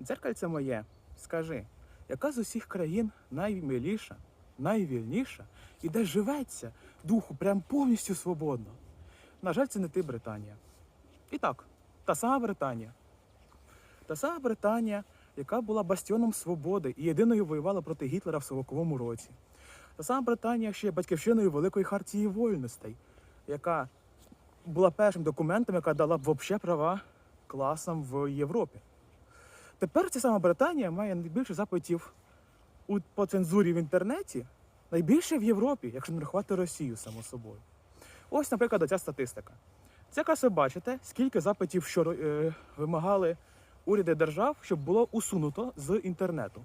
Дзеркальце моє, скажи, яка з усіх країн наймиліша, найвільніша і де живеться духу прям повністю свободно? На жаль, це не ти, Британія. І так, та сама Британія. Та сама Британія, яка була бастіоном свободи і єдиною воювала проти Гітлера в 40-му році. Та сама Британія ще є батьківщиною Великої хартії вольностей, яка була першим документом, яка дала б вообще права класам в Європі. Тепер ця сама Британія має найбільше запитів по цензурі в інтернеті, найбільше в Європі, якщо не рахувати Росію, само собою. Ось, наприклад, оця статистика. Це якраз ви бачите, скільки запитів що е, вимагали уряди держав, щоб було усунуто з інтернету.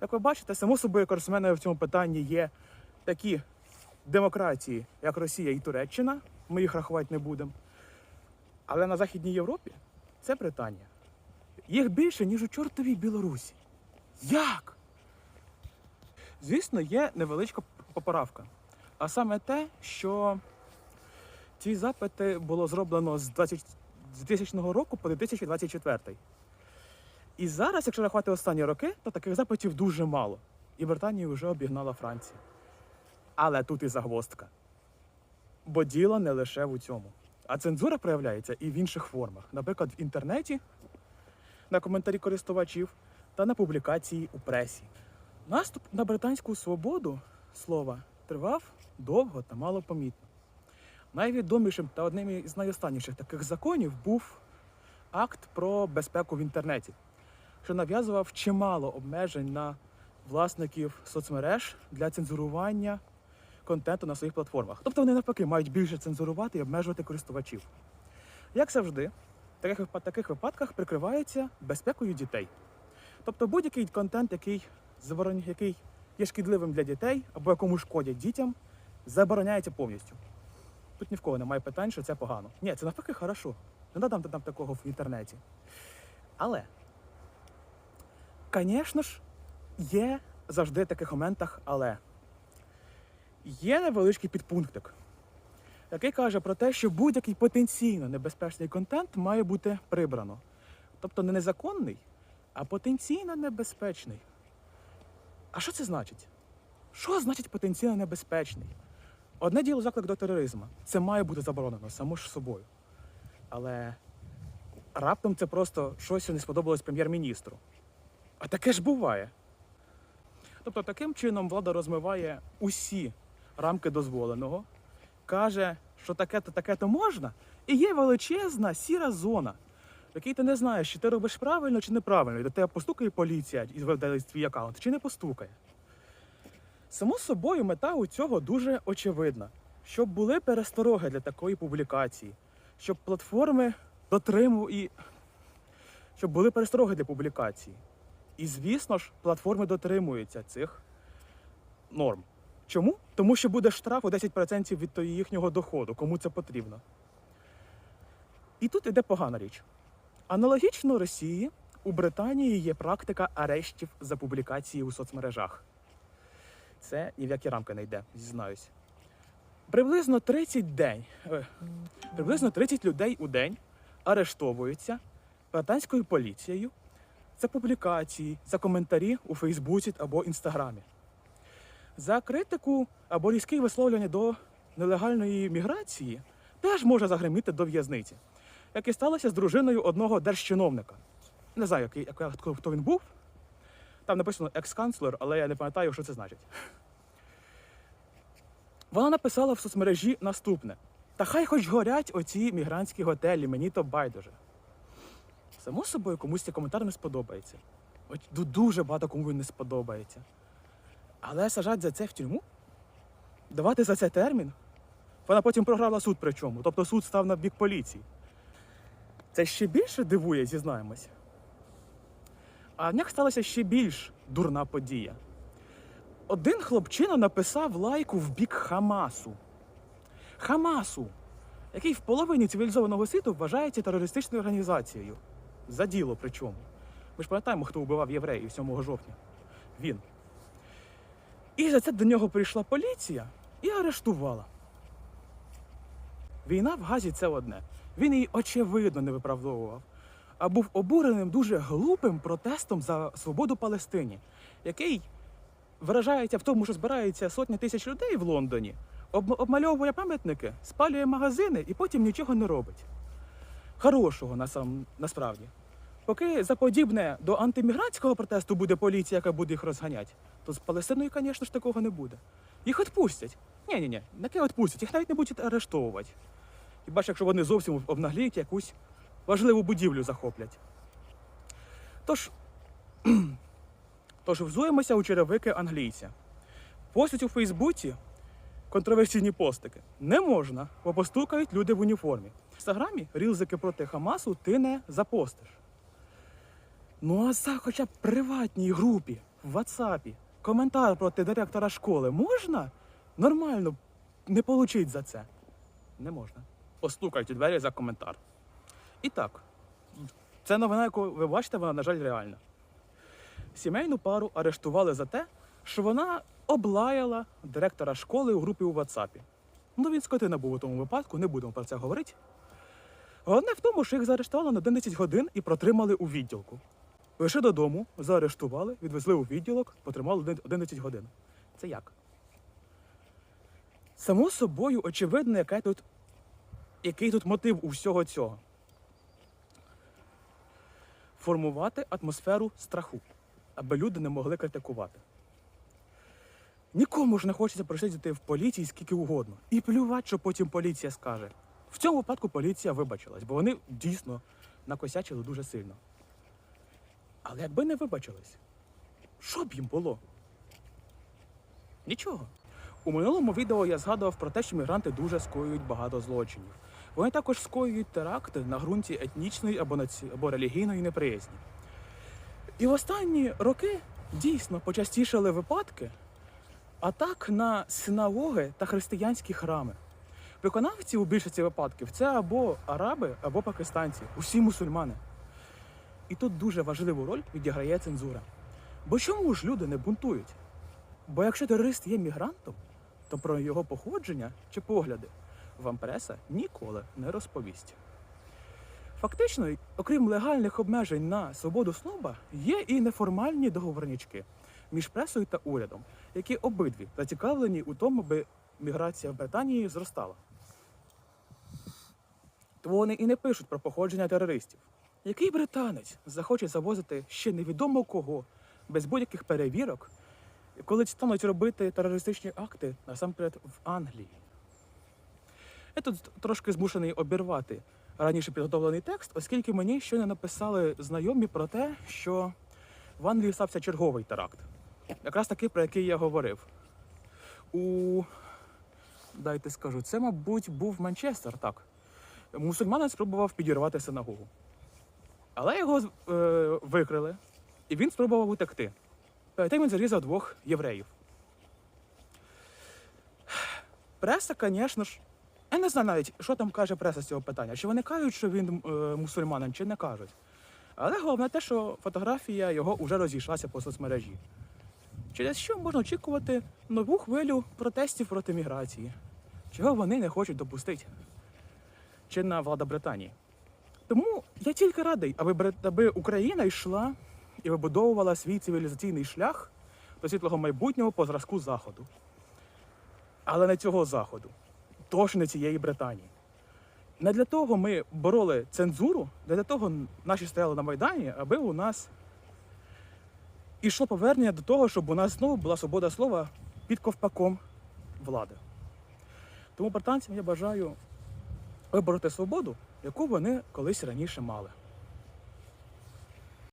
Як ви бачите, само собою корисменною в цьому питанні є такі демократії, як Росія і Туреччина. Ми їх рахувати не будемо. Але на Західній Європі це Британія. Їх більше, ніж у чортовій Білорусі. Як? Звісно, є невеличка поправка. А саме те, що ці запити було зроблено з 20 2000 року по 2024. І зараз, якщо рахувати останні роки, то таких запитів дуже мало. І Британію вже обігнала Франція. Але тут і загвоздка. Бо діло не лише у цьому. А цензура проявляється і в інших формах. Наприклад, в інтернеті, на коментарі користувачів та на публікації у пресі. Наступ на британську свободу слова тривав довго та малопомітно. Найвідомішим та одним із найостанніших таких законів був акт про безпеку в інтернеті, що нав'язував чимало обмежень на власників соцмереж для цензурування контенту на своїх платформах. Тобто вони навпаки мають більше цензурувати і обмежувати користувачів. Як завжди, таких, таких випадках прикриваються безпекою дітей. Тобто будь-який контент, який, заборон... який є шкідливим для дітей або якому шкодять дітям, забороняється повністю. Тут ні в кого немає питань, що це погано. Ні, це навпаки хорошо. Не надам там такого в інтернеті. Але, звісно ж, є завжди в таких моментах, але є невеличкий підпунктик, який каже про те, що будь-який потенційно небезпечний контент має бути прибрано. Тобто не незаконний, а потенційно небезпечний. А що це значить? Що значить потенційно небезпечний? Одне діло заклик до тероризму. Це має бути заборонено само ж собою. Але раптом це просто щось не сподобалось прем'єр-міністру. А таке ж буває. Тобто таким чином влада розмиває усі рамки дозволеного, каже, що таке-то таке-то можна, і є величезна сіра зона, в якій ти не знаєш, чи ти робиш правильно чи неправильно, і до тебе постукає поліція і зведе твій аккаунт, чи не постукає. Само собою, мета у цього дуже очевидна, щоб були перестороги для такої публікації, щоб платформи дотримували і щоб були перестороги для публікації. І звісно ж, платформи дотримуються цих норм. Чому? Тому що буде штраф у 10% від їхнього доходу, кому це потрібно. І тут іде погана річ. Аналогічно Росії у Британії є практика арештів за публікації у соцмережах. Це ні в які рамки не йде, зізнаюсь. Приблизно 30 день, е, приблизно 30 людей у день арештовуються британською поліцією за публікації, за коментарі у Фейсбуці або Інстаграмі. За критику або різкі висловлювання до нелегальної міграції теж може загриміти до в'язниці, як і сталося з дружиною одного держчиновника. Не знаю, який, хто він був. Там написано екс-канцлер, але я не пам'ятаю, що це значить. Вона написала в соцмережі наступне: Та хай хоч горять оці мігрантські готелі, мені то байдуже. Само собою комусь цей коментар не сподобається. От дуже багато кому він не сподобається. Але сажать за це в тюрму? Давати за це термін? Вона потім програла суд причому, тобто суд став на бік поліції. Це ще більше дивує, зізнаємось. А них сталася ще більш дурна подія. Один хлопчина написав лайку в бік Хамасу. Хамасу, який в половині цивілізованого світу вважається терористичною організацією. За діло причому. Ми ж пам'ятаємо, хто вбивав євреїв 7 жовтня. Він. І за це до нього прийшла поліція і арештувала. Війна в Газі це одне. Він її очевидно не виправдовував. а був обуреним дуже глупим протестом за свободу Палестині, який виражається в тому, що збираються сотні тисяч людей в Лондоні, об- обмальовує пам'ятники, спалює магазини і потім нічого не робить. Хорошого насправді. Поки за подібне до антимігрантського протесту буде поліція, яка буде їх розганяти, то з Палестиною, звісно ж, такого не буде. Їх відпустять. Ні, ні, ні, таке відпустять, їх навіть не будуть арештовувати. Хіба ж якщо вони зовсім обнагліють якусь важливу будівлю захоплять. Тож, тож взуємося у черевики англійця. Постять у Фейсбуці контроверсійні постики не можна, бо постукають люди в уніформі. В інстаграмі рілзики проти Хамасу ти не запостиш. Ну а за хоча б приватній групі в WhatsApp коментар проти директора школи можна нормально не получить за це? Не можна. Постукають у двері за коментар. І так, це новина, яку ви бачите, вона, на жаль, реальна. Сімейну пару арештували за те, що вона облаяла директора школи у групі у WhatsApp. Ну, він скотина був у тому випадку, не будемо про це говорити. Головне в тому, що їх заарештували на 11 годин і протримали у відділку. Лише додому заарештували, відвезли у відділок, потримали 11 годин. Це як? Само собою, очевидно, яка тут, який тут мотив у всього цього. Формувати атмосферу страху, аби люди не могли критикувати. Нікому ж не хочеться просидіти в поліції скільки угодно. І плювати, що потім поліція скаже. В цьому випадку поліція вибачилась, бо вони дійсно накосячили дуже сильно. Але якби не вибачились, що б їм було? Нічого. У минулому відео я згадував про те, що мігранти дуже скоюють багато злочинів. Вони також скоюють теракти на ґрунті етнічної або, наці... або релігійної неприязні. І в останні роки дійсно почастішали випадки атак на синагоги та християнські храми. Виконавці у більшості випадків це або араби, або пакистанці, усі мусульмани. І тут дуже важливу роль відіграє цензура. Бо чому ж люди не бунтують? Бо якщо терорист є мігрантом, то про його походження чи погляди вам преса ніколи не розповість. Фактично, окрім легальних обмежень на свободу слова, є і неформальні договорнячки між пресою та урядом, які обидві зацікавлені у тому, аби міграція в Британії зростала. То вони і не пишуть про походження терористів. Який британець захоче завозити ще невідомо кого без будь-яких перевірок, коли стануть робити терористичні акти насамперед в Англії? Я тут трошки змушений обірвати раніше підготовлений текст, оскільки мені щойно написали знайомі про те, що в Англії стався черговий теракт. Якраз такий, про який я говорив. У дайте скажу, це, мабуть, був Манчестер, так. Мусульманин спробував підірвати синагогу. Але його е, викрили, і він спробував утекти. Перед тим він зарізав двох євреїв. Преса, звісно ж, я не знаю навіть, що там каже преса з цього питання. Чи вони кажуть, що він е, мусульманин, чи не кажуть. Але головне те, що фотографія його вже розійшлася по соцмережі. Через що можна очікувати нову хвилю протестів проти міграції, чого вони не хочуть допустити. Чинна влада Британії. Тому я тільки радий, аби, аби Україна йшла і вибудовувала свій цивілізаційний шлях до світлого майбутнього по зразку Заходу. Але не цього Заходу, тож не цієї Британії. Не для того ми бороли цензуру, не для того наші стояли на Майдані, аби у нас ішло повернення до того, щоб у нас знову була свобода слова під ковпаком влади. Тому британцям я бажаю вибороти свободу, яку вони колись раніше мали.